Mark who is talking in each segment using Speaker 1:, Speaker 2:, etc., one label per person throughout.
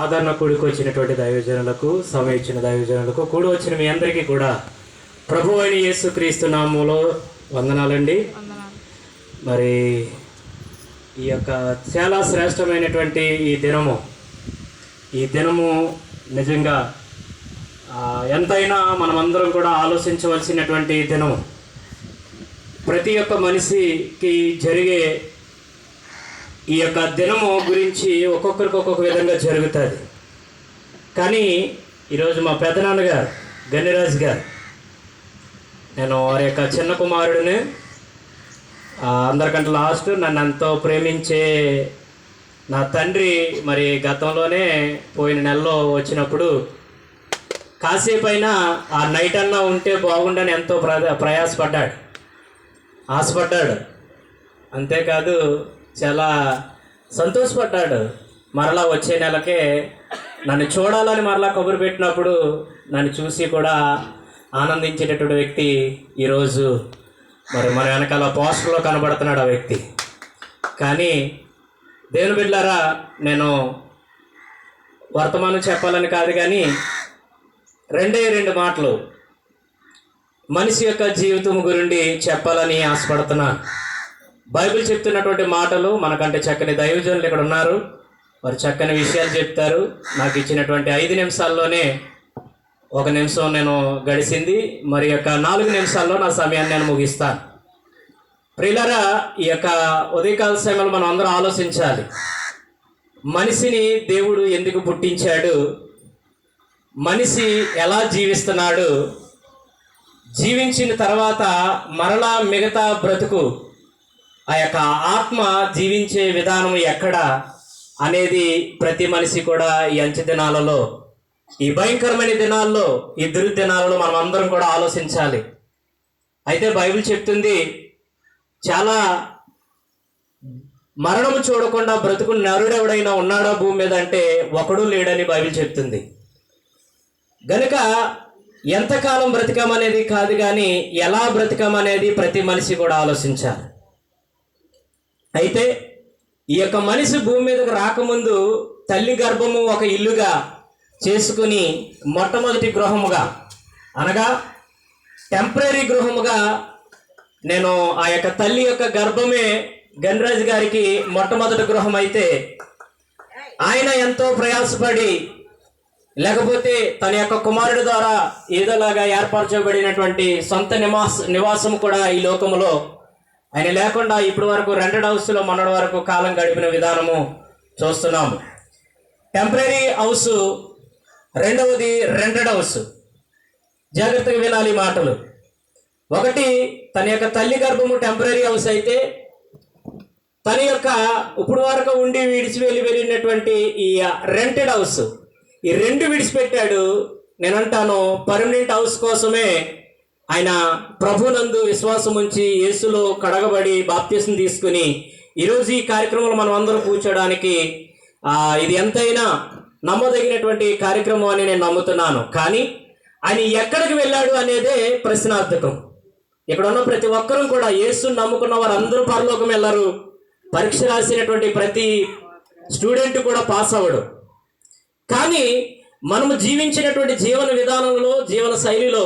Speaker 1: ఆదరణ కూడికి వచ్చినటువంటి దైవజనులకు సమయం ఇచ్చిన దైవజనులకు కూడి వచ్చిన మీ అందరికీ కూడా ప్రభు అయిన యేసు క్రీస్తు నామంలో వందనాలండి. మరి ఈ యొక్క చాలా శ్రేష్టమైనటువంటి ఈ దినము ఈ దినము నిజంగా ఎంతైనా మనమందరం కూడా ఆలోచించవలసినటువంటి దినము. ప్రతి ఒక్క మనిషికి జరిగే ఈ యొక్క దినము గురించి ఒక్కొక్కరికి ఒక్కొక్క విధంగా జరుగుతుంది. కానీ ఈరోజు మా పెదనాన్నగారు గణిరాజు గారు నేను వారి యొక్క చిన్న కుమారుడిని అందరికంటే లాస్ట్ నన్ను ఎంతో ప్రేమించే నా తండ్రి మరి గతంలోనే పోయిన నెలలో వచ్చినప్పుడు కాసేపు అయినా ఆ నైట్ అన్నా ఉంటే బాగుండని ఎంతో ప్ర ప్రయాసపడ్డాడు. ఆశపడ్డాడు. అంతేకాదు చాలా సంతోషపడ్డాడు. మరలా వచ్చే నెలకే నన్ను చూడాలని మరలా కబురు పెట్టినప్పుడు నన్ను చూసి కూడా ఆనందించేటటువంటి వ్యక్తి ఈరోజు మరి మన వెనకాల పోస్టర్లో కనబడుతున్నాడు ఆ వ్యక్తి. కానీ దేవుని బిడ్డారా నేను వర్తమానం చెప్పాలని కాదు కానీ రెండే రెండు మాటలు మనిషి యొక్క జీవితం గురించి చెప్పాలని ఆశపడుతున్నాను. బైబిల్ చెప్తున్నటువంటి మాటలు మనకంటే చక్కని దైవజనులు ఇక్కడ ఉన్నారు. వారు చక్కని విషయాలు చెప్తారు. నాకు ఇచ్చినటువంటి ఐదు నిమిషాల్లోనే ఒక నిమిషం నేను గడిచింది మరి యొక్క నాలుగు నిమిషాల్లో నా సమయాన్ని నేను ముగిస్తాను ప్రియులరా ఈ యొక్క ఉదయకాల సమయంలో మనం అందరం ఆలోచించాలి. మనిషిని దేవుడు ఎందుకు పుట్టించాడు? మనిషి ఎలా జీవిస్తున్నాడు? జీవించిన తర్వాత మరలా మిగతా బ్రతుకు ఆ యొక్క ఆత్మ జీవించే విధానం ఎక్కడ అనేది ప్రతి మనిషి కూడా ఈ అంచె దినాలలో ఈ భయంకరమైన దినాల్లో ఈ దుర్దినాలలో మనం అందరం కూడా ఆలోచించాలి. అయితే బైబిల్ చెప్తుంది చాలా మరణము చూడకుండా బ్రతుకు నరుడెవడైనా ఉన్నాడా భూమి మీద అంటే ఒకడు లేడని బైబిల్ చెప్తుంది. గనుక ఎంతకాలం బ్రతకమనేది కాదు కానీ ఎలా బ్రతకమనేది ప్రతి మనిషి కూడా ఆలోచించాలి. అయితే ఈ యొక్క మనిషి భూమి మీదకు రాకముందు తల్లి గర్భము ఒక ఇల్లుగా చేసుకుని మొట్టమొదటి గృహముగా అనగా టెంపరీ గృహముగా నేను ఆ యొక్క తల్లి యొక్క గర్భమే గణరాజు గారికి మొట్టమొదటి గృహం అయితే ఆయన ఎంతో ప్రయాసపడి లేకపోతే తన యొక్క కుమారుడి ద్వారా ఏదోలాగా ఏర్పరచబడినటువంటి సొంత నివాస నివాసం కూడా ఈ లోకములో ఆయన లేకుండా ఇప్పటి వరకు రెంటెడ్ హౌస్లో మొన్నటి వరకు కాలం గడిపిన విధానము చూస్తున్నాము టెంపరీ హౌస్ రెండవది రెంటెడ్ హౌస్. జాగ్రత్తగా వినాలి ఈ మాటలు. ఒకటి తన యొక్క తల్లి గర్భము టెంపరీ హౌస్ అయితే తన యొక్క ఇప్పుడు వరకు ఉండి విడిచి వెళ్ళి వెళ్ళినటువంటి ఈ రెంటెడ్ హౌస్ ఈ రెండు విడిచిపెట్టాడు. నేనంటాను పర్మనెంట్ హౌస్ కోసమే ఆయన ప్రభునందు విశ్వాసం ఉంచి యేసులో కడగబడి బాప్తీసం తీసుకుని ఈరోజు ఈ కార్యక్రమంలో మనం అందరం కూర్చోడానికి ఇది ఎంతైనా నమ్మదగినటువంటి కార్యక్రమం అని నేను నమ్ముతున్నాను. కానీ ఆయన ఎక్కడికి వెళ్ళాడు అనేదే ప్రశ్నార్థకం. ఇక్కడ ఉన్న ప్రతి ఒక్కరూ కూడా యేసును నమ్ముకున్న వారు అందరూ పరలోకం వెళ్ళరు. పరీక్ష రాసినటువంటి ప్రతి స్టూడెంట్ కూడా పాస్ అవ్వడు. కానీ మనము జీవించినటువంటి జీవన విధానంలో జీవన శైలిలో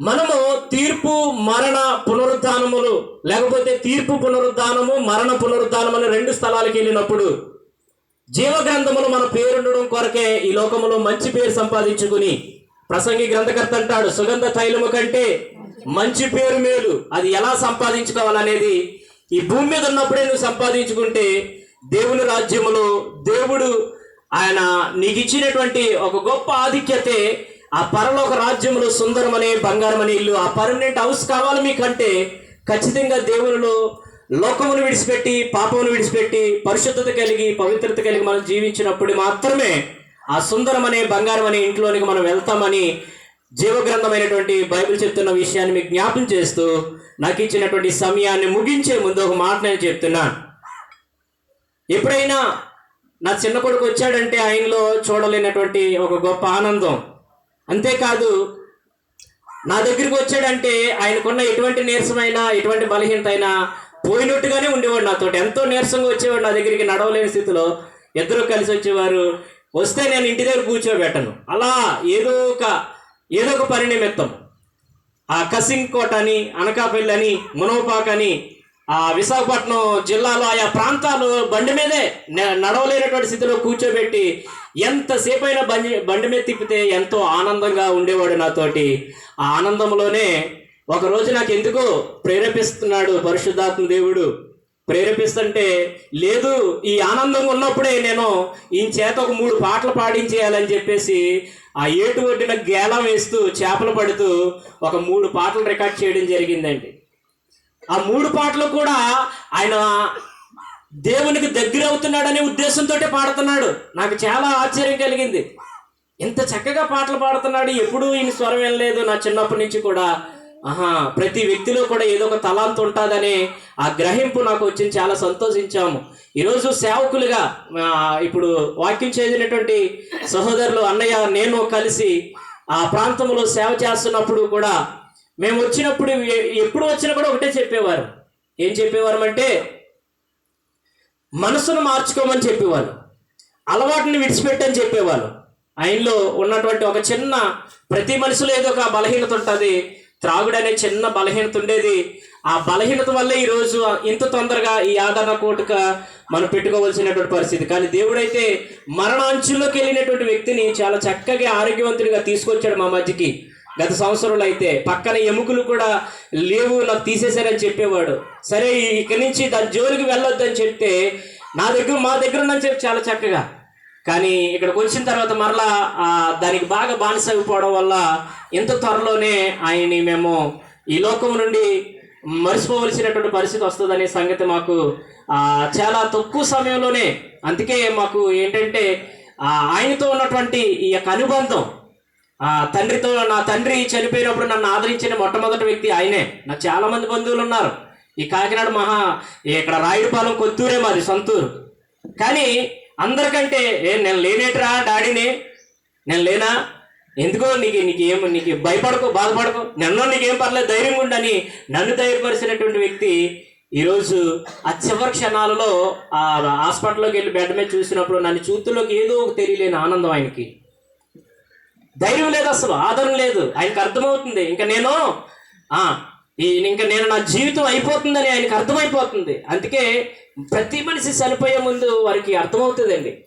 Speaker 1: మనము తీర్పు మరణ పునరుద్ధానములు లేకపోతే తీర్పు పునరుద్ధానము మరణ పునరుద్ధానం అనే రెండు స్థలాలకు వెళ్ళినప్పుడు జీవ గ్రంథములు మన పేరుండడం కొరకే ఈ లోకములో మంచి పేరు సంపాదించుకుని ప్రసంగి గ్రంథకర్త అంటాడు సుగంధ తైలము కంటే మంచి పేరు మేలు. అది ఎలా సంపాదించుకోవాలనేది ఈ భూమి మీద ఉన్నప్పుడే నువ్వు సంపాదించుకుంటే దేవుని రాజ్యములో దేవుడు ఆయన నీకు ఇచ్చినటువంటి ఒక గొప్ప ఆధిక్యతే ఆ పరలోక రాజ్యములో సుందరమనే బంగారమనే ఇల్లు ఆ పర్మనెంట్ హౌస్ కావాలి మీకంటే ఖచ్చితంగా దేవునిలో లోకమును విడిచిపెట్టి పాపమును విడిచిపెట్టి పరిశుద్ధత కలిగి పవిత్రత కలిగి మనం జీవించినప్పుడు మాత్రమే ఆ సుందరమనే బంగారం అనే ఇంట్లోనికి మనం వెళ్తామని జీవగ్రంథమైనటువంటి బైబిల్ చెప్తున్న విషయాన్ని మీకు జ్ఞాపం చేస్తూ నాకు ఇచ్చినటువంటి సమయాన్ని ముగించే ముందు ఒక మాట నేను చెప్తున్నాను. ఎప్పుడైనా నా చిన్న కొడుకు వచ్చాడంటే ఆయనలో చూడలేనటువంటి ఒక గొప్ప ఆనందం. అంతేకాదు నా దగ్గరికి వచ్చాడంటే ఆయనకున్న ఎటువంటి నీరసమైన ఎటువంటి బలహీనత అయినా పోయినట్టుగానే ఉండేవాడు నాతో ఎంతో నీరసంగా వచ్చేవాడు నా దగ్గరికి నడవలేని స్థితిలో ఇద్దరు కలిసి వచ్చేవారు. వస్తే నేను ఇంటి దగ్గర కూర్చోబెట్టను. అలా ఏదో ఒక ఏదో ఒక పని నిమిత్తం. ఆ కసింగ్ కోట అని అనకాపల్లి అని మునవపాక్ అని ఆ విశాఖపట్నం జిల్లాలో ఆయా ప్రాంతాలు బండి మీదే నడవలేనటువంటి స్థితిలో కూర్చోబెట్టి ఎంతసేపు అయినా బండి బండి మీద తిప్పితే ఎంతో ఆనందంగా ఉండేవాడు నాతోటి. ఆ ఆనందంలోనే ఒకరోజు నాకు ఎందుకో ప్రేరేపిస్తున్నాడు పరిశుద్ధాత్మ దేవుడు. ప్రేరేపిస్తుంటే లేదు ఈ ఆనందంగా ఉన్నప్పుడే నేను ఈ చేత ఒక మూడు పాటలు పాడించేయాలని చెప్పేసి ఆ ఏటు ఒడ్డిన గేలం వేస్తూ చేపలు పడుతూ ఒక మూడు పాటలు రికార్డ్ చేయడం జరిగిందండి. ఆ మూడు పాటలు కూడా ఆయన దేవునికి దగ్గర అవుతున్నాడనే ఉద్దేశంతో పాడుతున్నాడు. నాకు చాలా ఆశ్చర్యం కలిగింది. ఇంత చక్కగా పాటలు పాడుతున్నాడు. ఎప్పుడూ ఈయన స్వరం వినలేదు. నా చిన్నప్పటి నుంచి కూడా. ఆహా ప్రతి వ్యక్తిలో కూడా ఏదో ఒక తలాంత్ ఉంటుందనే ఆ గ్రహింపు నాకు వచ్చింది చాలా సంతోషించాము. ఈరోజు సేవకులుగా ఇప్పుడు వాక్యం చేసినటువంటి సహోదరులు అన్నయ్య నేను కలిసి ఆ ప్రాంతంలో సేవ చేస్తున్నప్పుడు కూడా మేము వచ్చినప్పుడు ఎప్పుడు వచ్చినా కూడా ఒకటే చెప్పేవారు. ఏం చెప్పేవారు అంటే మనసును మార్చుకోమని చెప్పేవారు అలవాటుని విడిచిపెట్టని చెప్పేవారు ఆయనలో ఉన్నటువంటి ఒక చిన్న ప్రతి మనిషిలో ఏదో ఒక బలహీనత ఉంటుంది. త్రాగుడు అనే చిన్న బలహీనత ఉండేది. ఆ బలహీనత వల్ల ఈరోజు ఇంత తొందరగా ఈ ఆదరణ కోటుక మనం పెట్టుకోవాల్సినటువంటి పరిస్థితి. కానీ దేవుడైతే మరణాంచుల్లోకి వెళ్ళినటువంటి వ్యక్తిని చాలా చక్కగా ఆరోగ్యవంతుడిగా తీసుకొచ్చాడు మా మధ్యకి. గత సంవత్సరంలో అయితే పక్కన ఎముకలు కూడా లేవు నాకు తీసేశారని చెప్పేవాడు. సరే ఇక్కడి నుంచి దాని జోలికి వెళ్ళొద్దని చెప్తే నా దగ్గర మా దగ్గర ఉందని చెప్పి చాలా చక్కగా. కానీ ఇక్కడికి వచ్చిన తర్వాత మరలా దానికి బాగా బానిస అయిపోవడం వల్ల ఇంత త్వరలోనే ఆయన్ని మేము ఈ లోకం నుండి మర్చిపోవలసినటువంటి పరిస్థితి వస్తుందనే సంగతి మాకు చాలా తక్కువ సమయంలోనే. అందుకే మాకు ఏంటంటే ఆయనతో ఉన్నటువంటి ఈ యొక్క అనుబంధం ఆ తండ్రితో నా తండ్రి చనిపోయినప్పుడు నన్ను ఆదరించిన మొట్టమొదటి వ్యక్తి ఆయనే. నాకు చాలా మంది బంధువులు ఉన్నారు. ఈ కాకినాడ మహా ఇక్కడ రాయుడుపాలెం కొత్తూరే మాది సొంతూరు. కానీ అందరికంటే ఏ నేను లేనేట్రా డాడీని? నేను లేనా? ఎందుకో నీకు నీకు ఏం నీకు భయపడకు బాధపడకు. నన్ను నీకేం పర్లేదు ధైర్యం ఉండని నన్ను ధైర్యపరిచినటువంటి వ్యక్తి ఈరోజు ఆ చివరి క్షణాలలో ఆ హాస్పిటల్లోకి వెళ్ళి బెడ్ మీద చూసినప్పుడు నన్ను చూతుల్లోకి ఏదో ఒక తెలియలేని ఆనందం ఆయనకి. ధైర్యం లేదు అసలు ఆదరణ లేదు. ఆయనకు అర్థమవుతుంది. ఇంకా నేను ఈ ఇంకా నేను నా జీవితం అయిపోతుందని ఆయనకు అర్థమైపోతుంది. అందుకే ప్రతి మనిషి చనిపోయే ముందు వారికి అర్థమవుతుందండి.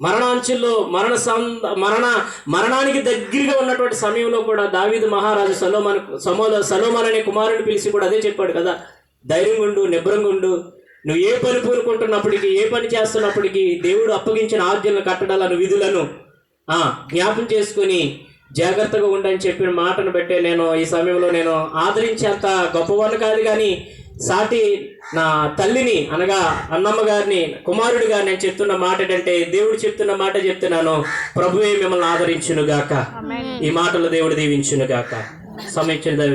Speaker 1: మరణాంచుల్లో మరణ సం మరణ మరణానికి దగ్గరగా ఉన్నటువంటి సమయంలో కూడా దావీదు మహారాజు సలోమన్ సమోద సలోమన్ అనే కుమారుని పిలిచి కూడా అదే చెప్పాడు కదా ధైర్యం ఉండు నిబ్రంగుండు నువ్వు ఏ పని పూనుకుంటున్నప్పటికీ ఏ పని చేస్తున్నప్పటికీ దేవుడు అప్పగించిన ఆజ్ఞలను కట్టడాలను విధులను జ్ఞాపం చేసుకుని జాగ్రత్తగా ఉండని చెప్పిన మాటను బట్టే నేను ఈ సమయంలో నేను ఆదరించేంత గొప్పవాడిని కాదు కానీ సాటి నా తల్లిని అనగా అన్నమ్మ గారిని కుమారుడిగా నేను చెప్తున్న మాట ఏంటంటే దేవుడు చెప్తున్న మాట చెప్తున్నాను ప్రభువే మిమ్మల్ని ఆదరించును గాక ఈ మాటలు దేవుడు దీవించును గాక సమీక్షణ దైవ